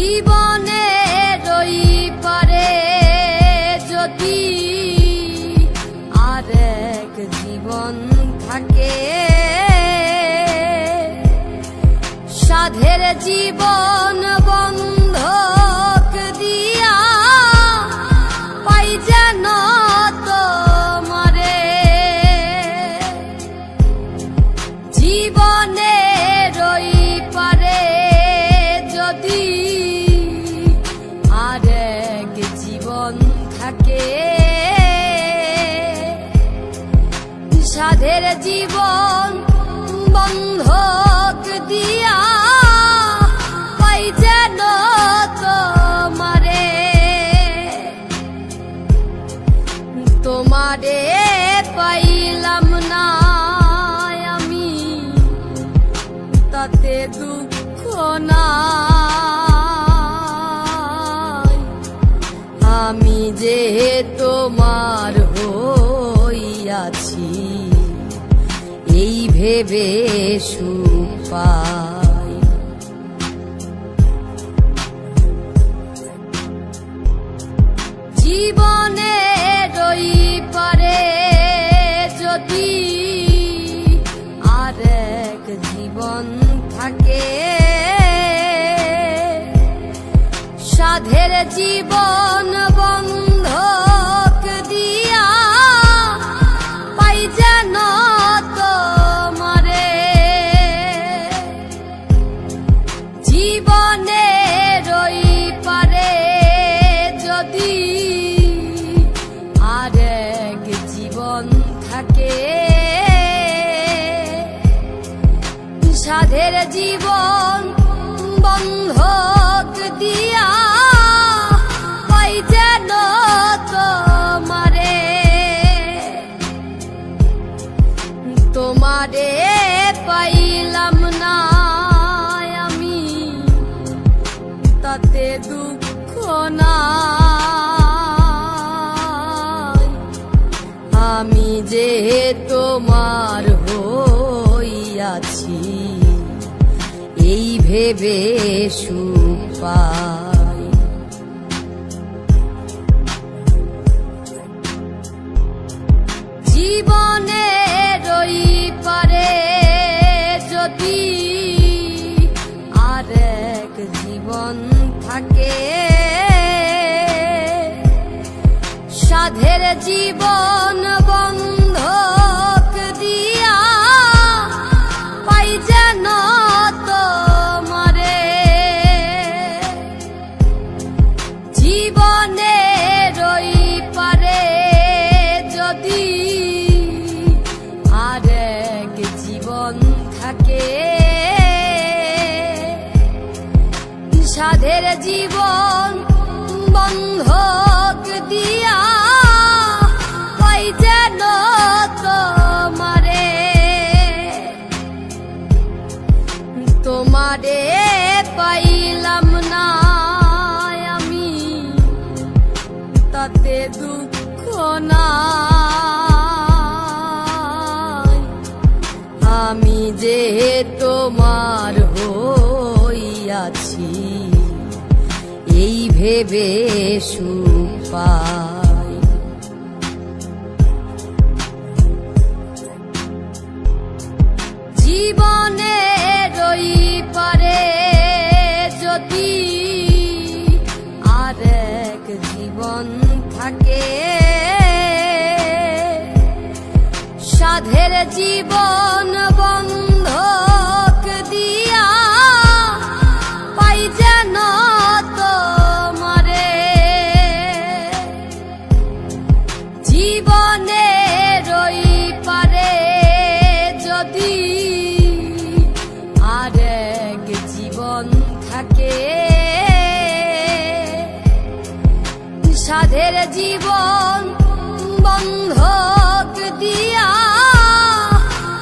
জীবনে পারে যদি জীবন থাকে। সাধের জীবন বন্ধক সাধের জীবন বন্ধক দিয়া পাই যেন তোমারে। তোমারে পাইলাম না আমি, তাতে দুঃখ নাই। আমি যে তোমার হইয়াছি। এই ভেবে সুপাই জীবনে রই পারে যদি আর এক জীবন থাকে। সাধের জীবন জীবন বন্ধক দিয়া পাই যেন তোমারে। তোমারে পাইলাম না আমি তাতে দুঃখ নাই। এই ভেবে সুপাই জীবনে রই পারে যদি আর এক জীবন থাকে। সাধের জীবন বন্ধক সাধের জীবন বন্ধক দিয়া যেন তোমারে। তোমারে না দুঃখ নাই। ভেবে সুপাই জীবনে রই পারে যদি আর এক জীবন থাকে। সাধের জীবন থাকে। সাধের জীবন বন্ধক দিয়া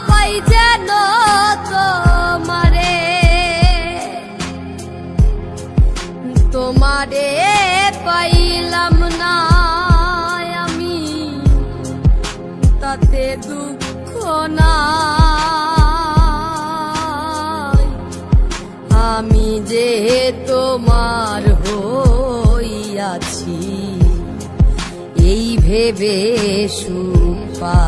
পাই যেন তোমারে পাইলাম না আমি তাতে দুঃখ নাই। ভেবে সুপা